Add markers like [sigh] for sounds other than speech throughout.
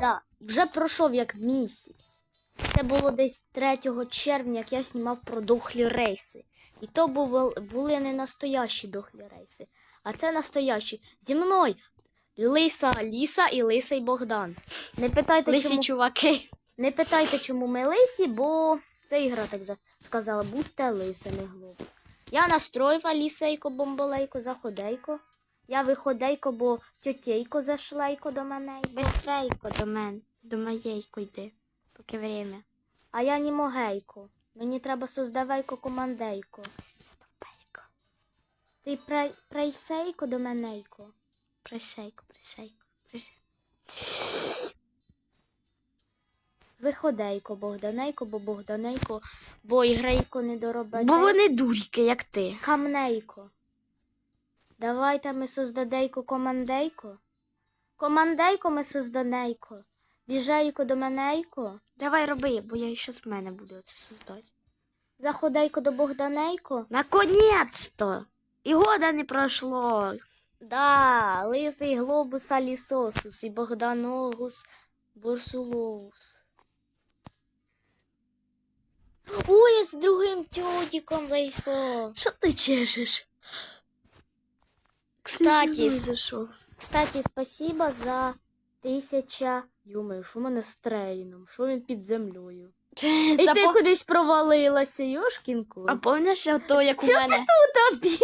Да, вже пройшов як місяць. Це було десь 3 червня, як я знімав про дохлі рейси. І то були, були не настоящі дохлі рейси, а це настоящі. Зі мною Лиса Аліса і Лисий Богдан. Не питайте, Лисі чому, чуваки. не питайте, чому ми лисі, бо це ігра так сказала, будьте лисими глобус. Я настроїв Алісейко, бомболейко, заходейко. Я виходейко, бо тьотєйко зашлейко до мене. Бистрейко до мене. До моєйко йди. Поки время. А я не могейко. Мені треба создавейко командейко. Задовбейко. Ти прей, прейсейко до менейко. Присейко, присейко, присейко. Виходейко, Богданейко, бо Богданейко, бо ігрейко не доробить. Бо вони дуріки, як ти. Камнейко. Давайте ми создадейко командейко. Командейко ми созданейко. Біжейко до менейко. Давай роби, бо я ще з мене буду це создати. Заходейко до Богданейко. Наконець-то! І года не пройшло. Да, лисий глобус алісосус і Богданогус бурсулоус. Ой, я з другим тьотіком зайшов. Що ти чешеш? Кстати. Кстати, спасибо за тисяча. Думаю, що в мене з трейном? Що він під землею? [laughs] І Та ти по- кудись провалилася, Йошкінку. А помниш то, як у Чого мене? тобі?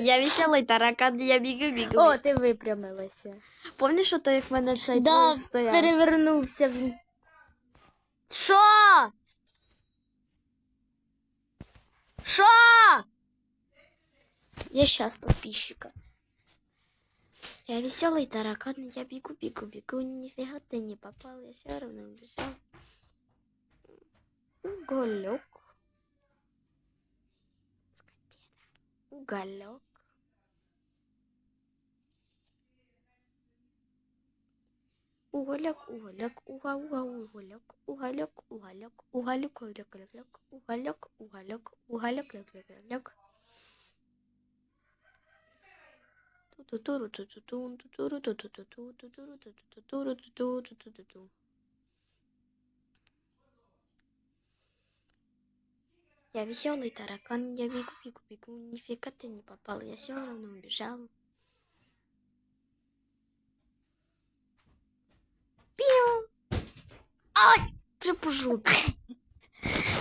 Я веселий таракан, я бігаю, бігаю. О, ти випрямилася. Помниш то, як в мене цей Да, стояв? перевернувся він. Що? Що? Я щас подписчика. Я веселый таракан, я бегу, бегу, бегу, нифига ты не попал, я все равно убежал. Уголек. Уголек. Уголек, уголек, уга, уга, уголек, уголек, уголек, уголек, уголек, уголек, уголек, уголек, уголек, уголек, уголек. Я веселый таракан, я бегу, бегу, бегу, нифига ты не попал, я все равно убежал. Пиу! Ай, припужу.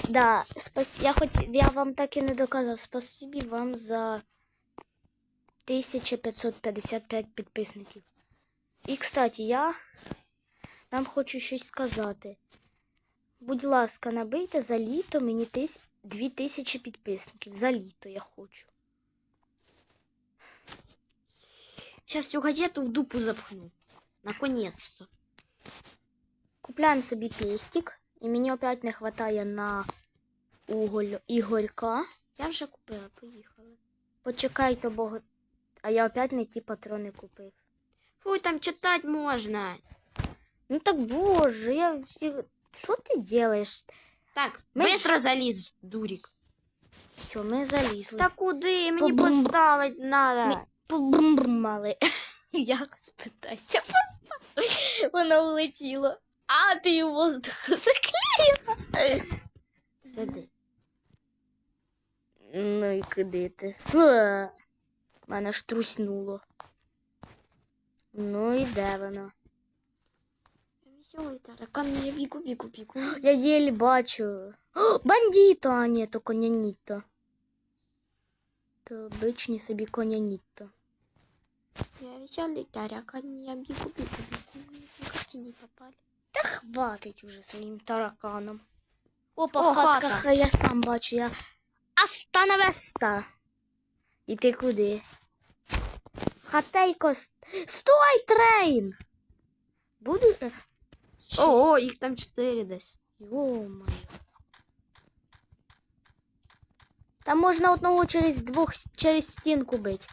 Да, спас... я хоч я вам так і не доказав. Спасибі вам за 1555 підписників. І, кстати, я вам хочу щось сказати. Будь ласка, набийте за літо мені 2000 підписників. За літо я хочу. Сейчас цю газету в дупу запхну. Наконец-то. Купляємо собі пестик. І мені опять не вистачає на уголь ігорька. Я вже купила, поїхали. Почекайте, бо а я опять не ті патрони купив. Фу, там читати можна. Ну так боже, я всі. Що ти делаєш? Так, Ми быстро заліз, дурік. Все, ми залізли. Та куди? Мені Побум- поставить надо. Ми- Побрумали. [laughs] Якось питайся поставити. Воно влетіло. А ти її в воздух заклеїла. Сиди. Ну і куди ти? Мене ж труснуло. Ну і де воно? Я веселий таракан, я бігу, бігу, бігу. Я єлі бачу. О, бандіто, а ні, то коняніто. То обичні собі коняніто. Я веселий таракан, я бігу, бігу, бігу. Нифига не попали. Та хватить уже своїм тараканом. Опа, О, хатка, хата. я сам бачу, я. Аста на веста. І ти куди? Хатейко, ст- стой, трейн! Буду. е, чи- О, їх там чотири десь. Йо-моє. Там можна одного через двох через стінку бити.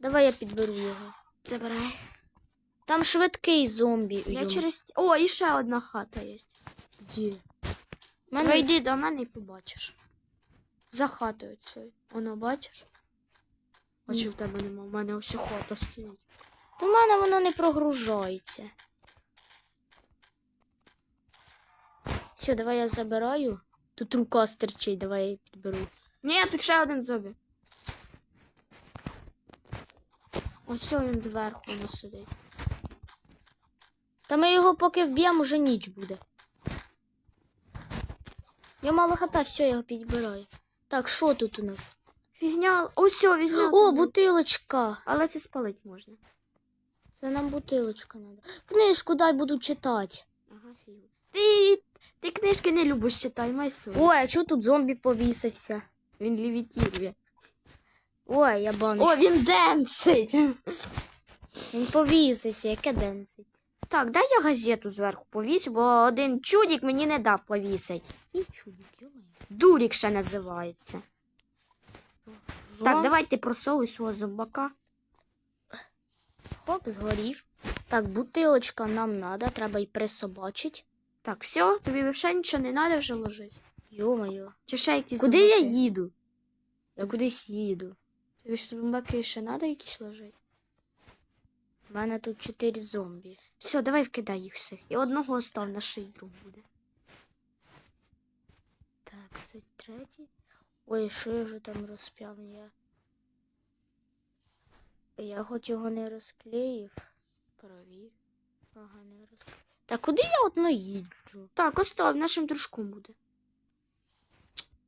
Давай я підберу його. Забирай. Там швидкий зомбі. Я йому. через... О, і ще одна хата є. Де? Мене... Вийди до мене і побачиш. За хатою цією. Воно бачиш? Чи в тебе нема? У мене ось хата стоїть. До мене воно не прогружається. Все, давай я забираю. Тут рука стерчить, давай я її підберу. Ні, тут ще один зомбі. Ось він зверху воно сидить. Та ми його поки вб'ємо, вже ніч буде. Я мало хп, все, я його підбираю. Так, що тут у нас? Фігня. Ось все, візьми. О, бутилочка. Але це спалить можна. Це нам бутилочка треба. Книжку дай буду читати. Ага, фіг. Ти, ти книжки не любиш читай, май совість. Ой, а чого тут зомбі повісився? Він лівітірує. Ой, я баночку. О, він денсить. Він повісився, яке денсить. Так, дай я газету зверху повісю, бо один чудік мені не дав повісить. І чудик, йомаю. Дурік ще називається. Так, давайте просовуй свого зомбака. Хоп, згорів. Так, бутилочка нам надо, треба й присобачить. Так, все, тобі ще нічого не треба вже ложити. Йо-моє. Чи ще якісь Куди я їду? Я кудись їду. Тобі ж зомбаки ще треба якісь ложити? У мене тут чотири зомбі. Все, давай вкидай їх всіх. І одного остав на шиї друг буде. Так, це третій. Ой, що я вже там розп'яв? Я... Я хоч його не розклеїв. Провір. Ага, не розклеїв. Та куди я одно їджу? Так, остав, нашим дружком буде.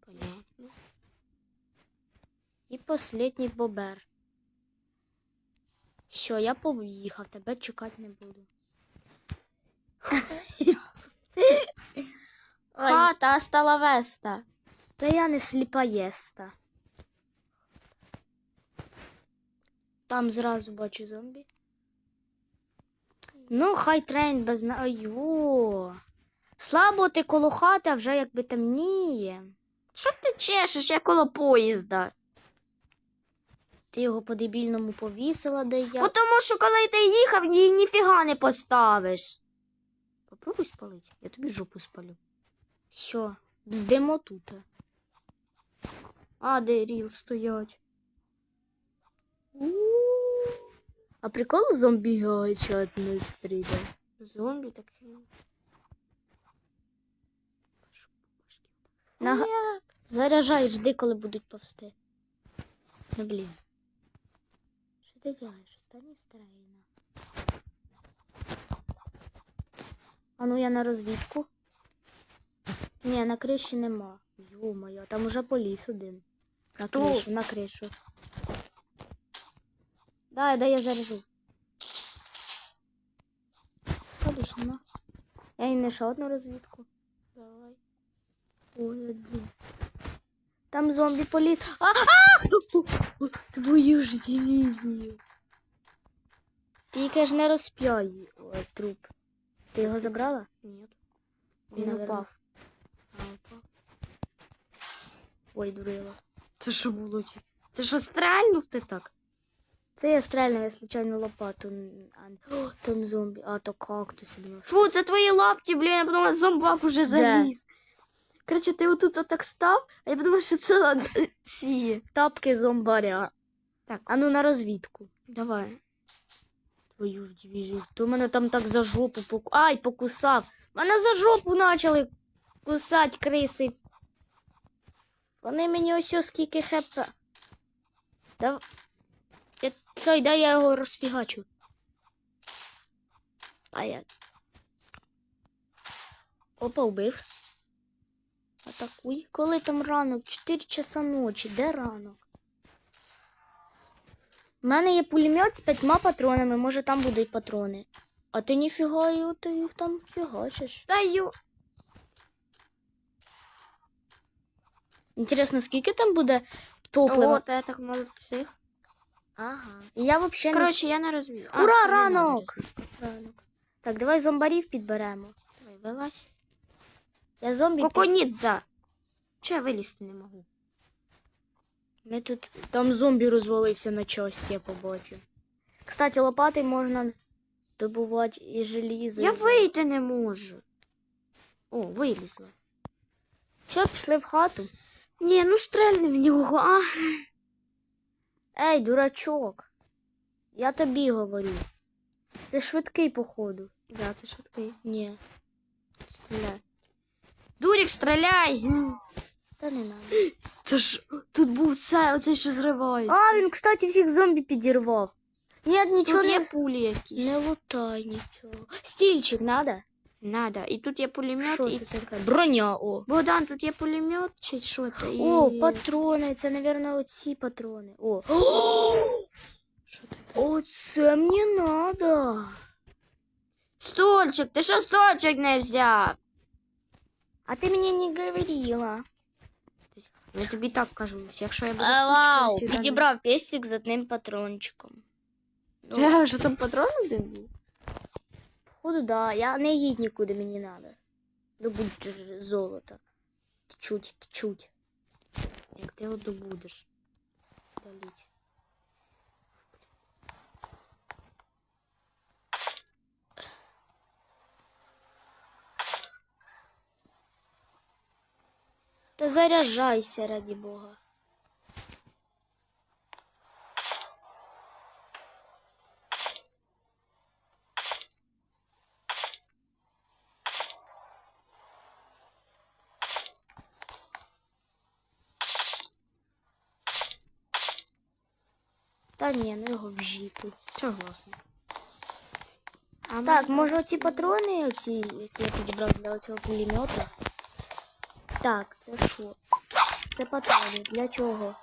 Понятно. І последній бобер. Що, я поїхав, тебе чекати не буду. [laughs] Ой, Хата стала веста. та я не сліпаєста. Там зразу бачу зомбі. Ну, хай трейн без на. Айо. Слабо ти коло хати, а вже якби темніє. Що ти чешеш, я коло поїзда? Ти його по дебільному повісила, де я. Бо тому що коли ти їхав, її ніфіга не поставиш. Попробуй спалити, я тобі жопу спалю. Що? Бздимо тут. А, де ріл стоять. А прикол зомбі гачат не прийде. Зомбі такі. Нага... Заряджай, жди, коли будуть повсти. Ну блін. Що ти робиш? Останні стрейна. А ну я на розвідку. Ні, на криші нема. Йо-моє, там уже поліз один. На Хто? кришу, на кришу. Дай, дай я заряжу. Сходиш, нема. Я їм ще одну розвідку. Давай. Ой, блін. Там зомбі поліз. А! Твою ж дивізію. Тільки ж не розп'яй Ой, труп. Ти його забрала? Ні. Він упав. А, упав. Ой, дурила. Це що було? Це що стрельнув ти так? Це я стрельнув, я случайно лопату. О, [gasps] там зомбі, а то кактус. Фу, це твої лапті, блін, я подумала, зомбак уже заліз. Коротше, ти отут отак став, а я подумала, що це е, ці. Тапки зомбаря. Так. А ну на розвідку. Давай. Твою ж дивізію. Хто мене там так за жопу поку... Ай, покусав. Мене за жопу почали кусати криси. Вони мені ось скільки хп. Дав... Я... Цей, дай я його розфігачу. А я. Опа, вбив. Атакуй. Коли там ранок? 4 часа ночі. Де ранок? У мене є пулемет з п'ятьма патронами, може там будуть патрони. А ти ніфіга ти їх там фігачиш. Даю. Інтересно, скільки там буде топлива? О, та я так цих. Ага. Я взагалі не... Коротше, я не розумію. Ура, ранок! ранок! Так, давай зомбарів підберемо. Давай, вилазь. Я зомбі. під- Коконідза. Чи я вилізти не можу? Ми тут. Там зомбі розвалився на часті, я побачив. Кстати, лопати можна добувати і желізо. Я і вийти не можу. О, вилізла. Що, пішли в хату? Ні, ну стрельни в нього, а. Ей, дурачок. Я тобі говорю. Це швидкий, походу. Да, це швидкий. Ні. Стріляй. Дурік, стріляй! Та не надо. [gasps] Це ж тут був це, оцей що зривається. А, він, кстати, всіх зомбі підірвав. Ні, нічого тут не... є пулі якісь. Не лутай нічого. Стільчик надо? Надо. І тут є пулемет. Що і це таке? Броня, о. Богдан, тут є пулемет чи що це? І... О, патрони, це, мабуть, оці патрони. О. Що таке? Оце мені надо. Стульчик, ти що стульчик не взяв? А ти мені не говорила. Я тобі так кажу, якщо я буду А, вау, стульчиком всегда- підібрав пестик з одним патрончиком. Ну, Е, Що там патрон один був? Походу, да. Я не їдь нікуди, мені надо. Добудь ж золото. Чуть, чуть. Як ти його добудеш? Доліть. Та заряджайся, раді Бога. Та ні, ну його в жіту. Согласна. А Так, може оці патрони, оці, які я підібрав для цього пулемета. Так, це що? Це патрони. Для чого?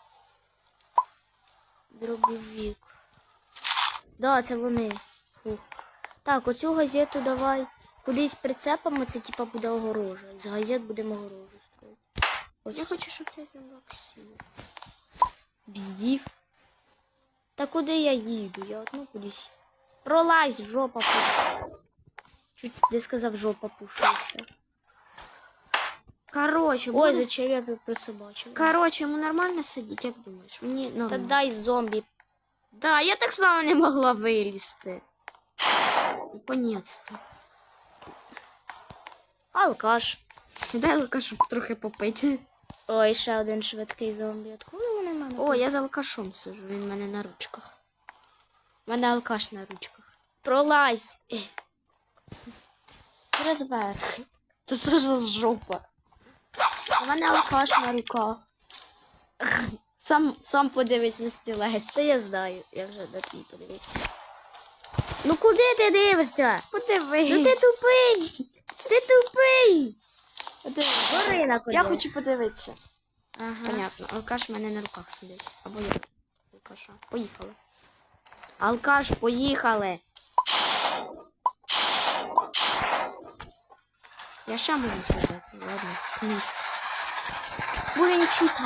Дробовик. Да, це вони. Фух. Так, оцю газету давай кудись прицепимо, це типа буде огорожа. З газет будемо огорожу строїти. Я хочу, щоб цей замок сів. Бздів. Та куди я їду? Я одну кудись. Пролазь, жопа пушиста. Чуть де сказав жопа пушиста. Короче, Ой, буде- зачем я присобачила? Короче, йому нормально сидіти, як думаєш? Мені Та нормально. дай зомбі. Да, я так само не могла вилізти. Наконець-то. Алкаш. Дай алкашу трохи попити. Ой, ще один швидкий зомбі. Откуда О, я за алкашом сижу, він в мене на ручках. У мене алкаш на ручках. Пролазь. Через верх. Та що ж за жопа? У мене алкаш на руках. Сам, сам подивись на стілець. Це я знаю. Я вже на твій подивився. Ну куди ти дивишся? Подивись. Ну ти тупий! Ти тупий! Гори на коня. Я хочу подивитися. Ага. Понятно, алкаш в мене на руках сидить. Або я. Алкаша. Поїхали. Алкаш, поїхали. Я ще можу сказати. Ладно. Будем читати.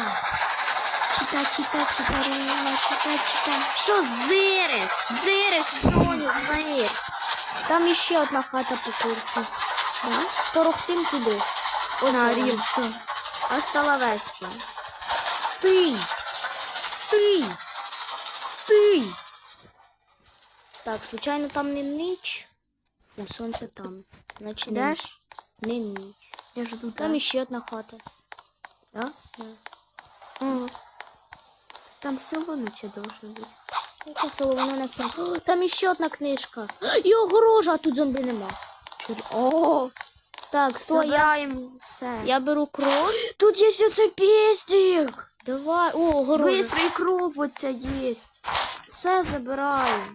Чита, чита, чита, рула, чита, чита. Що зириш? Зириш, що не зир? Там іще одна хата по курсу. Да? Торохтим туди. Ось На. Рів, все. Остала веспа. Стий! Стий! Стий! Так, случайно там не ніч. Фу, сонце там. Значить. Ідеш? Не ніч. Я жду Там іще одна хата. Да? Да. О. Там село ночі должно бути. Яке село, воно на всім. О, там іще одна книжка. І огорожа, а тут зомбі нема. Чур... О! Так, стой, я, все. я беру кров. Тут є оцей пестик. Давай. О, огорожа. Быстро і кров оця є. Все забираємо.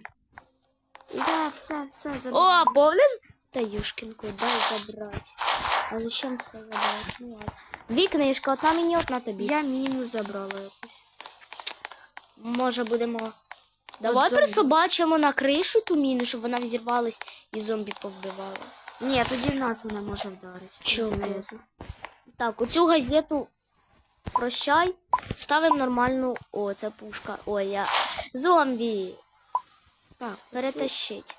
Все, все, все забираємо. О, помниш? Та юшкінку, дай забрати. Але чим все забрати? Ну ладно. Дві книжки, одна мені, одна тобі. Я міну забрала якусь. Може будемо. Давай зомбі. присобачимо на кришу ту міну, щоб вона взірвалась і зомбі повбивала. Ні, тоді нас вона може вдарити. Чому? Знизу. Так, оцю газету прощай. Ставимо нормальну. О, це пушка. Ой, я. Зомбі! Так, Перетащить.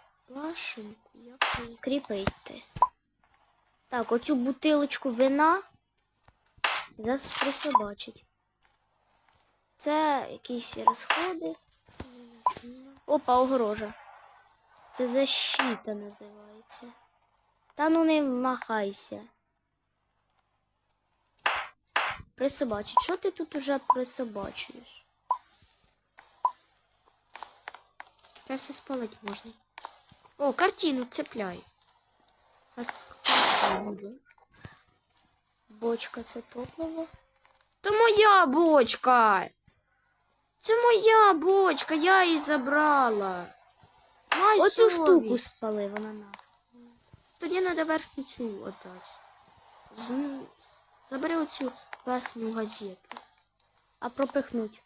Скріпити. Так, оцю бутилочку вина зараз присобачить. Це якісь розходи. Опа, огорожа. Це защита називається. Та ну не махайся. Присобачить. Що ти тут уже присобачуєш? Це все спалити можна. О, картину цепляй. Бочка це топливо. Це моя бочка. Це моя бочка, я її забрала. Май Оцю совість. штуку спали, вона на. Тоді треба верхню цю. З- Забери оцю верхню газету. А пропихнуть.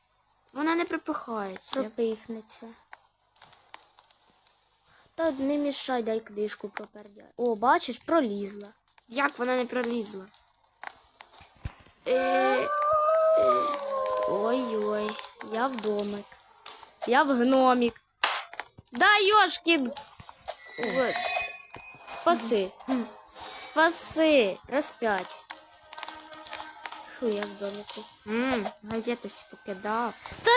Вона не припихається. Пропихнеться. Та не мішай, дай книжку пропердяй. О, бачиш, пролізла. Як вона не пролізла? Е, Ой-ой, я в домик. Я в гномік. Да, Йошкін! от. Спаси. Спаси. Розп'ять. Фу, я в домику. М, газету всі покидав. Та,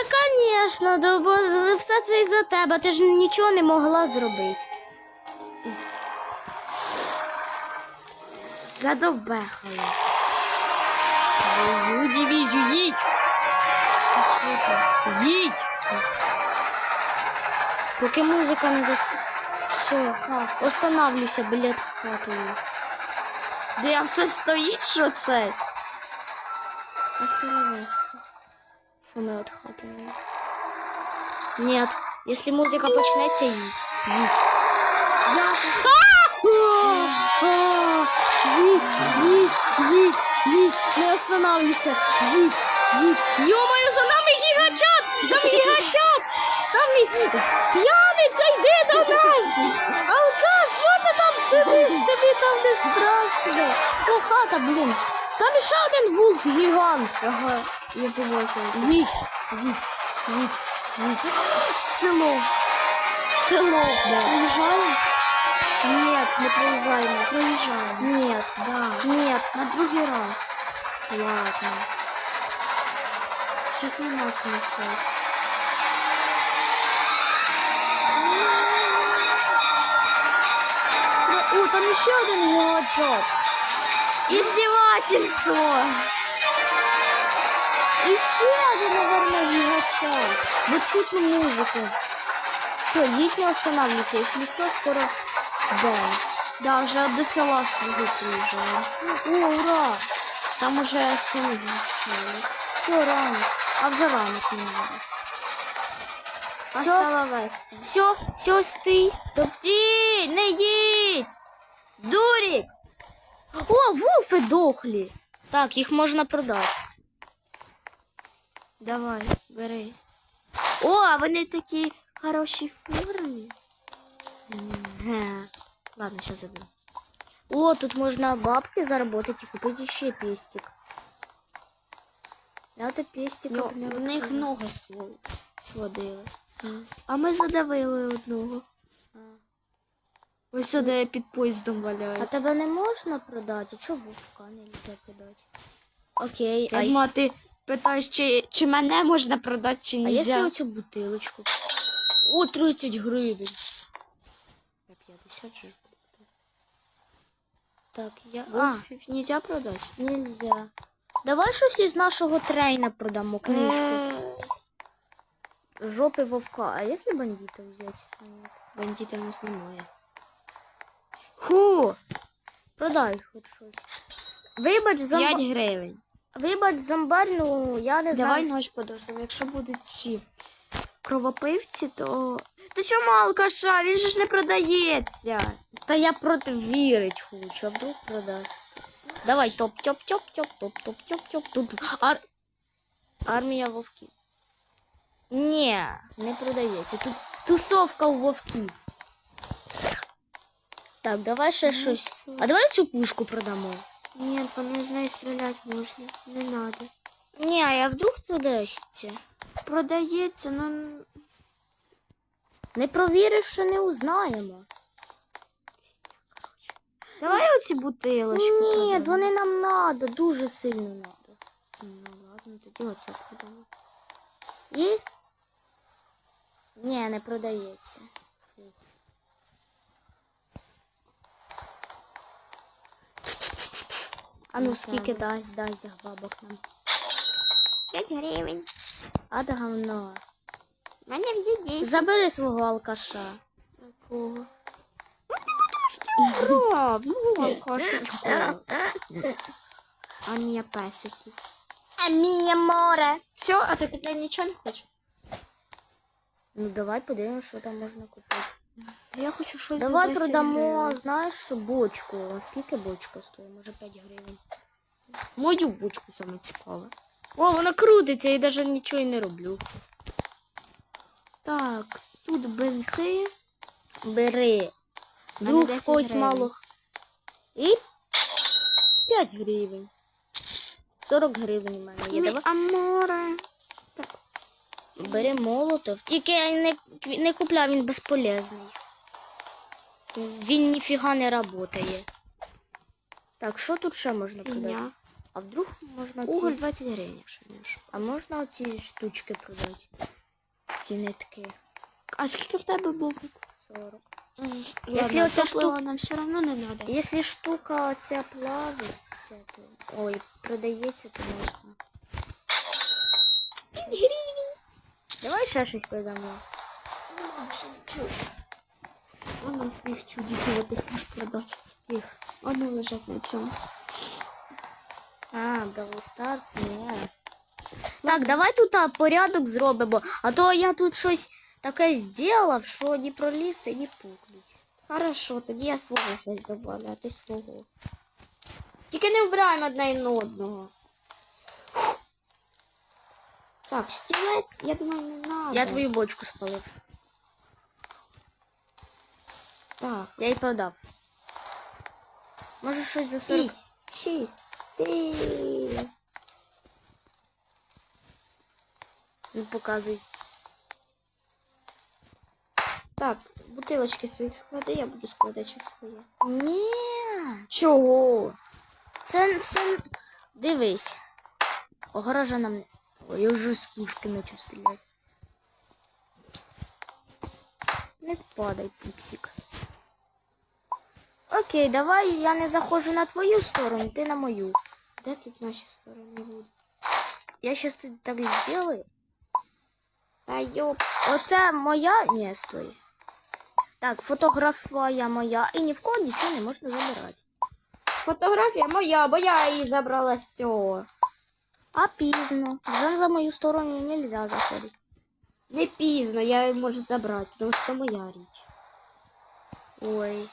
звісно, бо все це із-за тебе. Ти ж нічого не могла зробити. Задовбехала. Твою дивізію, їдь! Їдь! Поки музика не за... Все, останавлюся біля хатою. Де все стоїть, що це? Остановись. Фу, ми от хати не. Нет, если музыка почнеться, їдь. Їдь. Я Їдь, їдь, їдь, їдь, не останавливайся, їдь, їдь. Йомаю, за нами гігачат! Там гігачат! Там і... П'яниця, йди до нас! Алкаш, що ти там сидиш? Тобі там не страшно. О, хата, блін. Там ще один вулф гігант. Ага, я побачив. Їдь, їдь, їдь, їдь. Село. Село. Приїжджаємо? Нет, не проезжаем. Проезжаем. Нет, да. Нет, на другий раз. Ладно. Щось нема смисла. О, там еще один гелочок. Издевательство. Еще один, наверное, гелочок. Вот чуть на музыку. Все, едь не останавливайся. Если что, скоро... Да. Да, уже до села своего приезжаем. О, ура! Там уже сегодня стоит. Все рано. А в ранок не надо. Все, все, все, сти. Тобі не їдь! Дурік! О, вулфи дохлі. Так, їх можна продати. Давай, бери. О, а вони такі хороші формі. Ладно, сейчас заберу. О, тут можно бабки заработать и купить еще пестик. Это пестик. Ну, в них свол- сводили. А ми задавили одного. Ось сюди під поїздом А тебе не можна продати? А чого вовка не можна продати? Окей, а, Ма, ти питаєш, чи, чи мене можна продати, чи а не якщо оцю бутилочку? О, 30 гривень. 50 же. Так, я... А, Вовфів нельзя продати? нельзя. Давай щось із нашого трейна продамо, книжку. Е, Жопи вовка. А если бандита взять? А, нет. Бандита в нас немає. Ху. Продай хоч щось. Вибач зомбар. 5 гривень. Вибач зомбарну, я не знаю. Давай ночь подождемо. Якщо будуть ці кровопивці, то. Ти чому алкаша? Він же ж не продається. Та я проти вірить хочу, а вдруг продасть. Давай, топ-тьоп-тьоп-тьоп, топ-топ-тьоп-тьоп. Тут ар... армія вовків. Ні, не продається. Тут тусовка у вовків. Так, давай ще щось. А давай цю пушку продамо. Ні, вони з нею стріляти можна. Не треба. Ні, а я вдруг продасться. Продається, ну. Не провіривши, не узнаємо. Давай оці бутилочки. Ні, продамо. вони нам надо, дуже сильно надо. Ну ладно, тоді оце продамо. І? Ні, не продається. А ну Ну, скільки дасть, дасть бабок нам. 5 гривень. А да говно. Мене вже 10. Забери свого алкаша. Кого? Брав, ну, кошечку. А мені песики. А мія море. Все, а ти нічого не хочеш? Ну давай подивимось, що там можна купити. Я хочу щось Давай за 10 продамо, гривень. знаєш, бочку. Скільки бочка стоїть? Може 5 гривень. Мою бучку саме цікаве. О, вона крутиться і навіть нічого не роблю. Так, тут бенти. Бери. мене Вдруг 10 в когось гривень. мало. І 5 гривень. 40 гривень у мене є. Давай. аморе. Бери молотов. Тільки не, не купляй, він безполезний. Він ніфіга не працює. Так, що тут ще можна продати? А вдруг можна Уголь ці... 20 гривень, якщо не. А можна оці штучки продати? Ці нитки. А скільки в тебе було? 40. Якщо оця штука- нам все одно не треба. Якщо штука оця плавиться, то... Ой, продається, то можна. 5 гривень. Давай ще щось продамо. Воно їх чудиків отих можеш продати. Їх. Вони лежать на цьому. А, Brawl Stars, ні. Так, давай тут а, порядок зробимо, а то я тут щось таке зробив, що ні пролізти, ні пукнуть. Хорошо, тоді я свого щось добавлю, а ти свого. Тільки не вбираємо одне на одного. Так, стілець, я думаю, не надо. Я твою бочку спалив. Так, Я її продав. Може щось за 40. п'ять, шість, сім. Ну, показуй. Так, бутилочки своїх склади, я буду складати ще своє. Ні. Чого? Це все. Дивись. Огорожа нам. Ой, я вже з пушки почав стріляти. Не падай, пупсик. Окей, давай я не заходжу на твою сторону, ти на мою. Де тут наші сторони будуть? Я щас тут так зроблю. Та йоп. Оце моя. Ні, стой. Так, фотографія моя. І ні в кого нічого не можна забирати. Фотографія моя, бо я її забрала з цього. А пізно. Вже за мою сторону не можна заходити. Не пізно, я її можу забрати, тому що моя річ. Ой.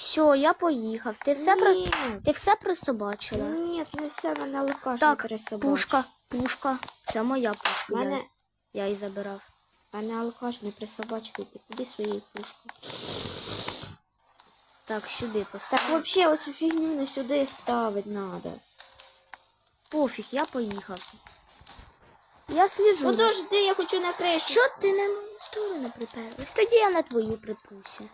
Все, я поїхав. Ти все при... Ти все присобачила. ні, не все, мене лукаш Так, не. Пушка, пушка. Це моя пушка. Мене, Я, я її забирав. мене алкаш не присобачив, ти куди своєю пушкою? Так, сюди Так, постав. взагалі, оцю фігню не сюди ставить надо. Пофіг, я поїхав. Я сліджу. Подожди, я хочу на кришу. Що ти на мою сторону приперлась? Тоді я на твою припруся.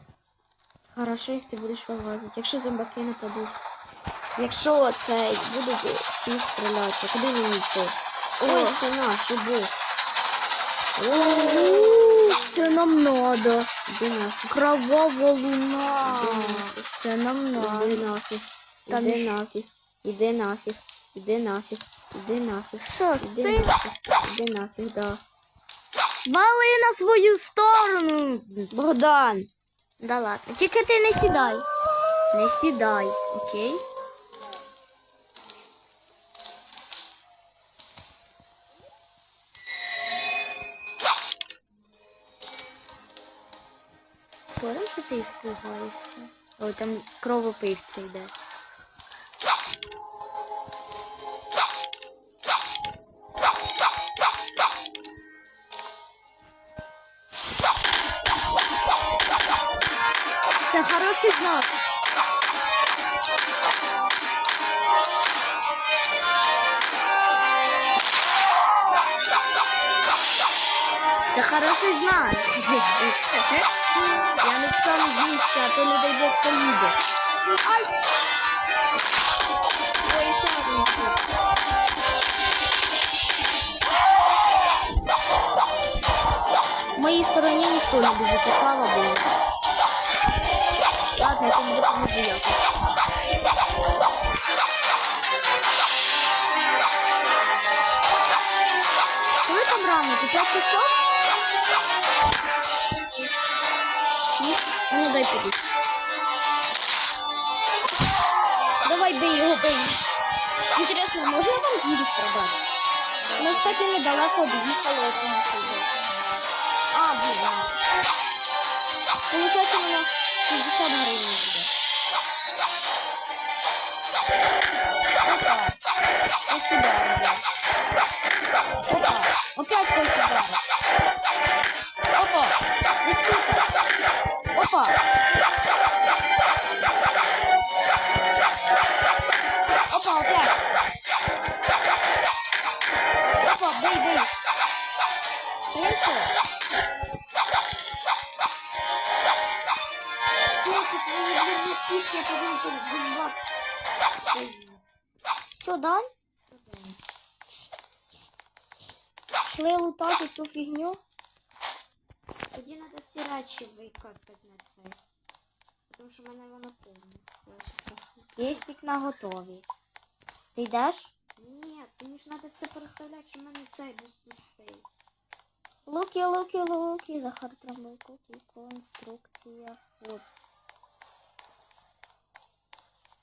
Хорошо, як ти будеш вилазити, якщо зомбаки не падуть. Якщо це будуть ці стрілятися, куди мені йти? Ой, це наш убух. Це нам надо. Кровава луна. Це нам надо. Іди нафіг. Там Іди ще- нафіг. Іди нафіг. Іди нафіг. Іди нафіг. Що, Іди нафіг. Іди нафіг, да. Вали на свою сторону. Богдан! Да ладно. Тільки ти не сідай. Не сідай, окей? Скоро що ти іспугаєшся? Ой, там кровопивці йде. Хороший. Це хороший знак. Я не встану з місця, а то не дай Бог поїде. Ай! Ой, ще один. В моїй стороні ніхто не біжить, слава Богу. Я тобі допоможу якось. Коли там ранку? 5 часов? 6. Ну дай піду. Давай бей його, бей. Інтересно, можна вам гірів продати? Ми, кстати, недалеко доїхали от на сюди. А, блін. Получається, воно 60 гривень буде. Опа. Ось сюди, ребят. Опа. Опять ось сюди. Опа. Ось тут. Опа. Опа, пітки, я тут зубак. Що, дай? Шли лутати ту фігню. Тоді треба всі речі викатати на цей. Тому що в мене воно повне. Щас на готові. Ти йдеш? Ні, мені ж треба це переставляти, що в мене цей був пустий. Луки, луки, луки, Захар Трамбой, куки, конструкція, фото.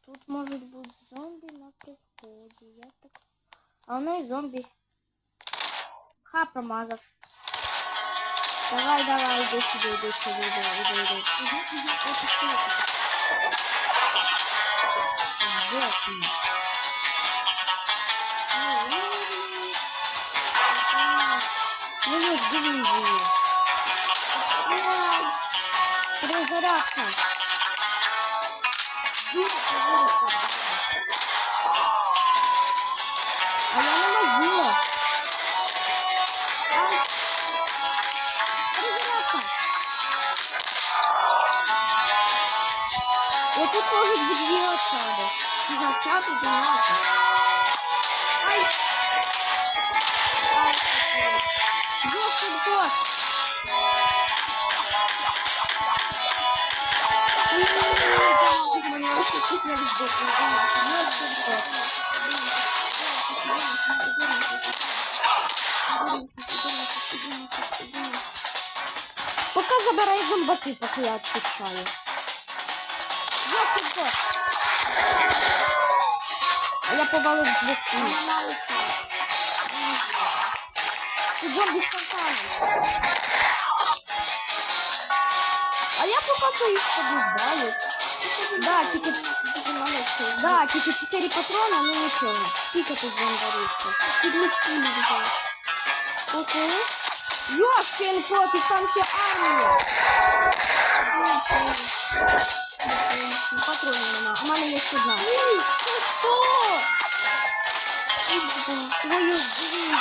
Тут можуть бути зомбі на приході. Я так. А воно і зомбі. Ха, промазав. Давай, давай, іди сюди, іди сюди, іди, іди, іди. Угу, угу, от і стоїть. Де ти? Ну вот, дивізії. Перезарядка. тут может быть две отсады. Зачату двенадцать. Ай! Ай, Ёшкин кот! Пока забирай зомбаки, поки я! А я повалив двох. Зомбі з фонтаном. А я поки що їх побіждаю. Да, тільки... Да, тільки 4 патрона, ну нічого. Скільки тут зомбарів? Тут мішки не взяв. Окей. Йошкін кот, і там ще армія. Патронів нема. У мене є одна. Хто? Твою дивізію.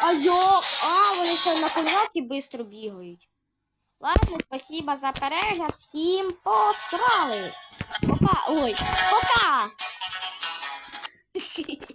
А йо, а, вони ще на конваті швидко бігають. Ладно, спасибо за перегляд. Всім посрали. Пока. Ой, пока. [laughs]